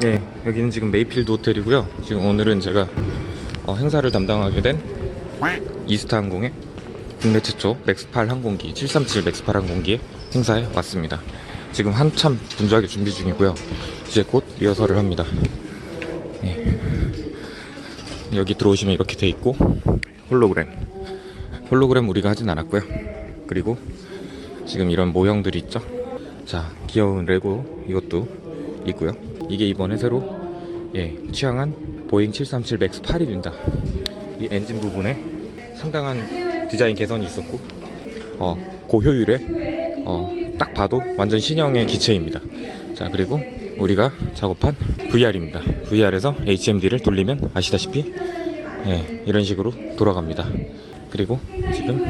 네, 여기는 지금 메이필드 호텔이고요. 지금 오늘은 제가 어, 행사를 담당하게 된 이스타 항공의 국내 최초 맥스8 항공기 737 맥스8 항공기의 행사에 왔습니다. 지금 한참 분주하게 준비 중이고요. 이제 곧 리허설을 합니다. 네. 여기 들어오시면 이렇게 돼 있고 홀로그램 홀로그램 우리가 하진 않았고요. 그리고 지금 이런 모형들이 있죠. 자, 귀여운 레고 이것도 있고요. 이게 이번에 새로 예, 취향한 보잉 737 맥스 8입니다. 이 엔진 부분에 상당한 디자인 개선이 있었고 어, 고효율의 어, 딱 봐도 완전 신형의 기체입니다. 자, 그리고 우리가 작업한 VR입니다. VR에서 HMD를 돌리면 아시다시피 예, 이런 식으로 돌아갑니다. 그리고 지금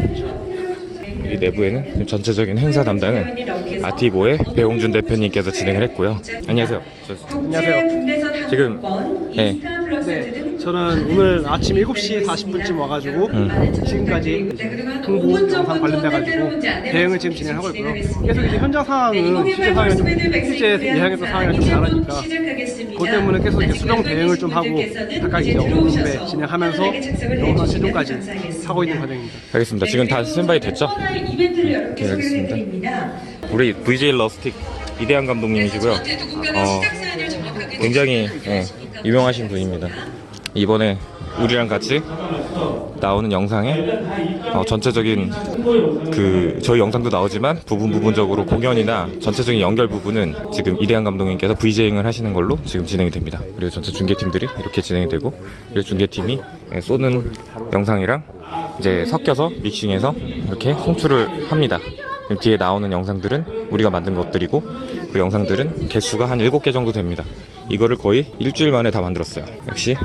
이 내부에는 지금 전체적인 행사 담당은 아티보의 배홍준 대표님께서 진행을 했고요. 안녕하세요. 저- 안녕하세요. 지금 예, 네, 저는 오늘 아침 7시 40분쯤 와가지고 지금까지 이제 홍보 영상 관련돼가지고 대응을 지금 진행하고 있고요. 계속 이제 현장 상황은 실제 상황이 좀 실제 예상했던 상황이 좀 다르니까 때문에 계속 이제 수정 대응을 좀 하고 각각 이제 업무 분배 진행하면서 영상 최종까지 하고 있는 과정입니다. 알겠습니다. 지금 다 스탠바이 됐죠? 오케이 알겠습니다. 우리 VJ 러스틱 이대한 감독님이시고요. 어, 굉장히 예, 유명하신 분입니다. 이번에 우리랑 같이 나오는 영상에 어, 전체적인 그 저희 영상도 나오지만 부분 부분적으로 공연이나 전체적인 연결 부분은 지금 이대한 감독님께서 VJ잉을 하시는 걸로 지금 진행이 됩니다. 그리고 전체 중계팀들이 이렇게 진행이 되고 그리고 중계팀이 예, 쏘는 영상이랑 이제 섞여서 믹싱해서 이렇게 송출을 합니다. 뒤에 나오는 영상들은 우리가 만든 것들이고 그 영상들은 개수가 한 7개 정도 됩니다. 이거를 거의 일주일 만에 다 만들었어요. 역시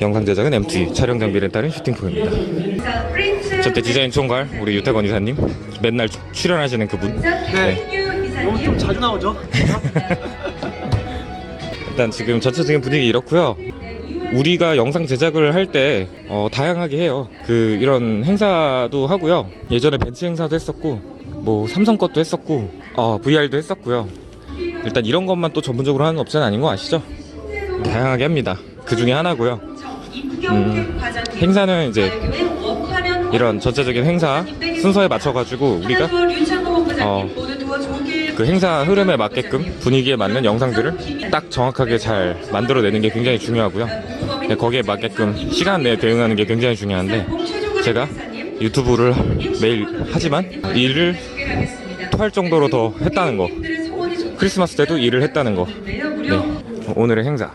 영상 제작은 MT, 촬영 장비를 따른 슈팅프로입니다. 저때 디자인 총괄 우리 유태건 이사님 맨날 주- 출연하시는 그분 네, 너무 좀 자주 나오죠? 일단 지금 전체적인 분위기 이렇고요. 우리가 영상 제작을 할때 어, 다양하게 해요. 그 이런 행사도 하고요. 예전에 벤츠 행사도 했었고, 뭐 삼성 것도 했었고, 어, VR도 했었고요. 일단 이런 것만 또 전문적으로 하는 업체는 아닌 거 아시죠? 다양하게 합니다. 그 중에 하나고요. 음, 행사는 이제 이런 전체적인 행사 순서에 맞춰가지고 우리가 어, 그 행사 흐름에 맞게끔 분위기에 맞는 영상들을 딱 정확하게 잘 만들어내는 게 굉장히 중요하고요. 네, 거기에 맞게끔 시간 내에 대응하는 게 굉장히 중요한데 제가 유튜브를 매일 하지만 일을 토할 정도로 더 했다는 거 크리스마스 때도 일을 했다는 거 네, 오늘의 행사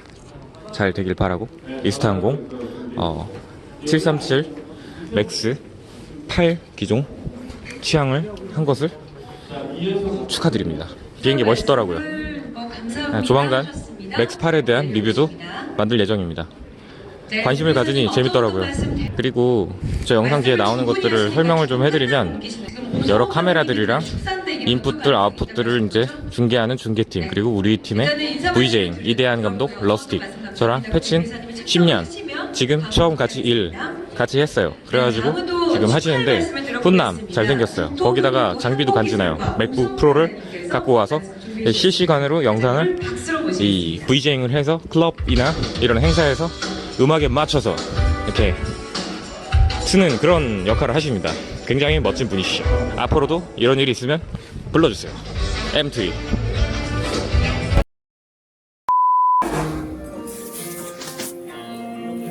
잘 되길 바라고 이스타항공 어, 737 맥스 8 기종 취향을 한 것을 축하드립니다. 비행기 멋있더라고요. 네, 조만간 맥스 8에 대한 리뷰도 만들 예정입니다. 관심을 가지니 재밌더라고요. 그리고 저 영상 뒤에 나오는 것들을 설명을 좀 해드리면 여러 카메라들이랑 인풋들, 아웃풋들을 이제 중계하는 중계팀 그리고 우리 팀의 VJ 이대한 감독 러스틱 저랑 패친 10년 지금 처음 같이 일 같이 했어요. 그래가지고 지금 하시는데 훈남 잘생겼어요. 거기다가 장비도 간지나요. 맥북 프로를 갖고 와서 실시간으로 영상을 이 VJ잉을 해서 클럽이나 이런 행사에서 음악에 맞춰서 이렇게 트는 그런 역할을 하십니다. 굉장히 멋진 분이시죠. 앞으로도 이런 일이 있으면 불러주세요. M3.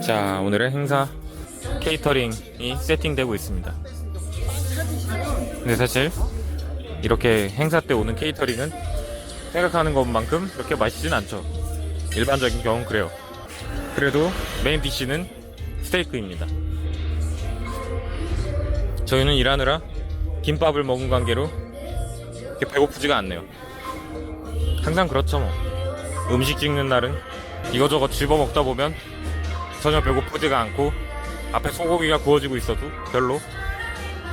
자, 오늘의 행사 케이터링이 세팅되고 있습니다. 근데 사실 이렇게 행사 때 오는 케이터링은 생각하는 것만큼 그렇게 맛있진 않죠. 일반적인 경우는 그래요. 그래도 메인 디시는 스테이크입니다. 저희는 일하느라 김밥을 먹은 관계로 이렇게 배고프지가 않네요. 항상 그렇죠 뭐. 음식 찍는 날은 이거저거 집어 먹다 보면 전혀 배고프지가 않고 앞에 소고기가 구워지고 있어도 별로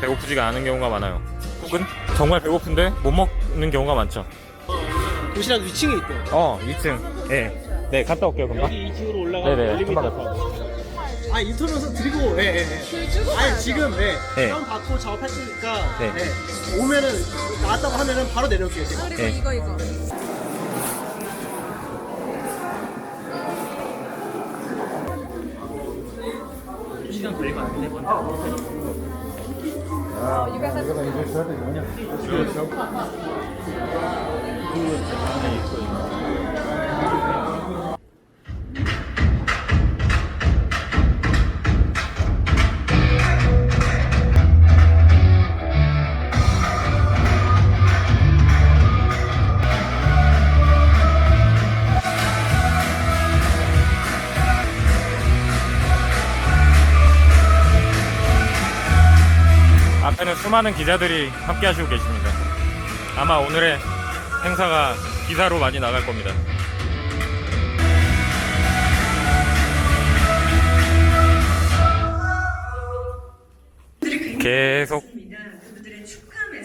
배고프지가 않은 경우가 많아요. 혹은 정말 배고픈데 못 먹는 경우가 많죠. 도시락 위층에 있대요. 어, 2층. 예. 네, 갔다 올게요, 금방. 여기 2층으로 올라가면 네네, 엘리베이터 금방 타고. 아 인터뷰에서 드리고 예, 예, 예. 줄 아니 지금 예. 네. 다운 받고 작업했으니까 네. 예. 오면은 나왔다고 하면은 바로 내려올게요 제가. 아, 그리고 예. 이거 이거. 시간 걸리면 안 돼. 어, you guys have- 이거 다 이거 써야 되냐? 그렇죠. 에는 수많은 기자들이 함께 하시고 계십니다. 아마 오늘의 행사가 기사로 많이 나갈 겁니다. 계속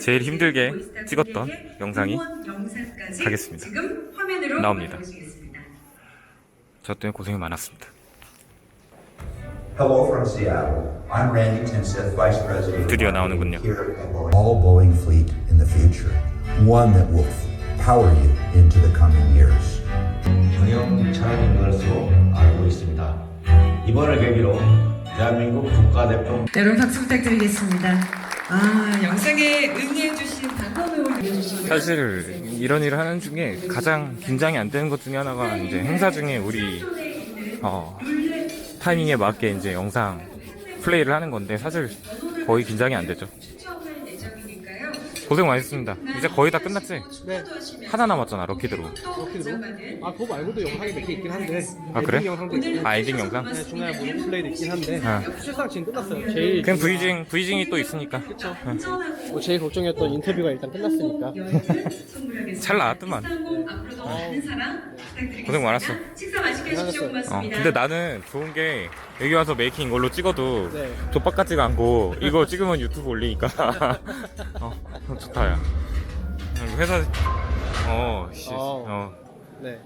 제일 힘들게 찍었던 영상이 가겠습니다. 나옵니다. 저 때문에 고생이 많았습니다. Hello from Seattle. I'm Randy Tinseth, Vice President. 드디어 나오는군요. Here at Boeing. All Boeing fleet in the future. One that will power you into the coming years. 경영 것으로 알고 있습니다. 이번을 계기로 대한민국 국가대표 네, 여러분 박수 부탁드리겠습니다. 아 영상에 응해주신 방법을 알려주시고요. 사실 이런 일을 하는 중에 가장 긴장이 안 되는 것 중에 하나가 이제 행사 중에 우리 어, 타이밍에 맞게 이제 영상 플레이를 하는 건데 사실 거의 긴장이 안 되죠. 고생 많으셨습니다. 이제 거의 다 끝났지? 네. 하나 남았잖아 럭키드로. 럭키드로? 아 그거 말고도 영상이 몇 개 있긴 한데. 아, 그래? 아 엔딩 영상? 네, 중간에 뭐 플레이도 있긴 한데. 아. 실상 지금 끝났어요. 제일 그냥 브이징 브이징이 또 있으니까 뭐 제일 걱정이었던 인터뷰가 일단 끝났으니까. 잘 나왔더만. 앞으로도 많은 사랑 부탁드리겠습니다. 고생 많았어. 식사 맛있게 어, 고맙습니다. 근데 나는 좋은 게 여기 와서 메이킹 이걸로 찍어도 네. 족박 같지가 않고 이거 찍으면 유튜브 올리니까 어, 좋다 야. 회사 어, 씨, 어. 어. 네.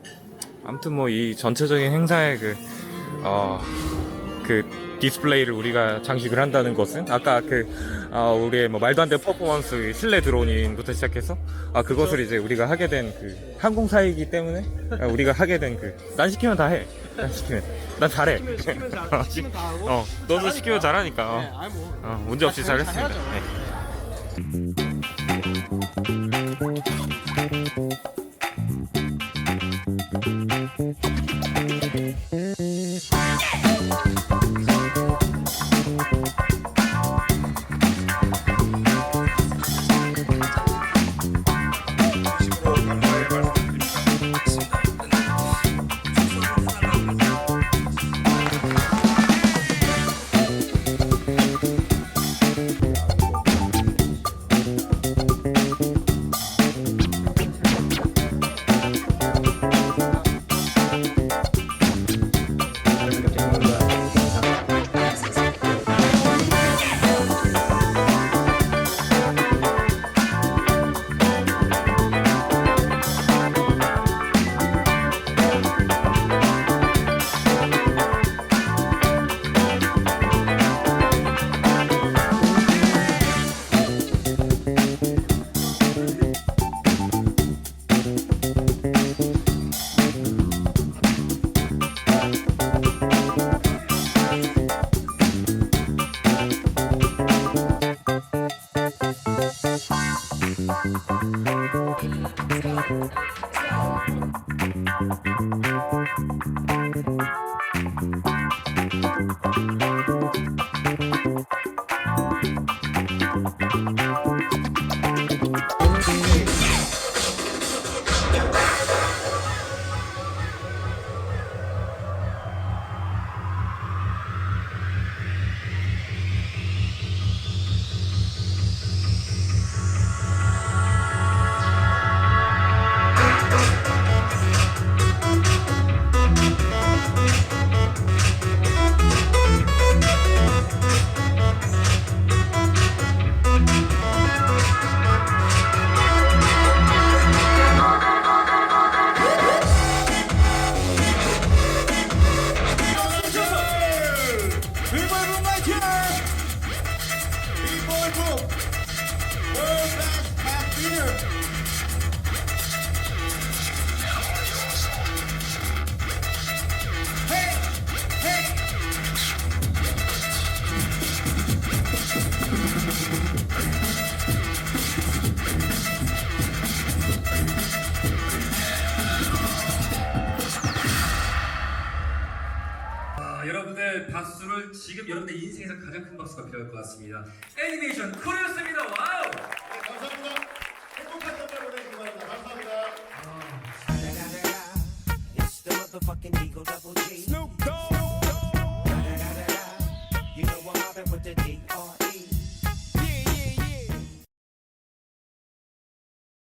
아무튼 뭐 이 전체적인 행사의 그, 어, 그 디스플레이를 우리가 장식을 한다는 것은 아까 그, 어, 우리의 뭐 말도 안 되는 퍼포먼스 실내 드로닝부터 시작해서 아, 그것을 이제 우리가 하게 된 그 항공사이기 때문에 아, 우리가 하게 된 그, 난 시키면 다 해. 난 시키면. 난 잘해. 시키면, 시키면 잘, 시키면 다 하고. 어, 너도 잘하니까. 시키면 잘하니까. 어. 네, 아 뭐. 어, 문제 없이 잘- 잘했습니다. 잘해야죠. 네. 여러분들 인생에서 가장 큰 박수가 필요할 것 같습니다. 애니메이션 크루였습니다. 와우! 감사합니다. 행복한 연말 보내시기 바랍니다. 감사합니다. It's the motherfucking Eagle Double G. Snoop Dogg. You know I'm mobbing with the D.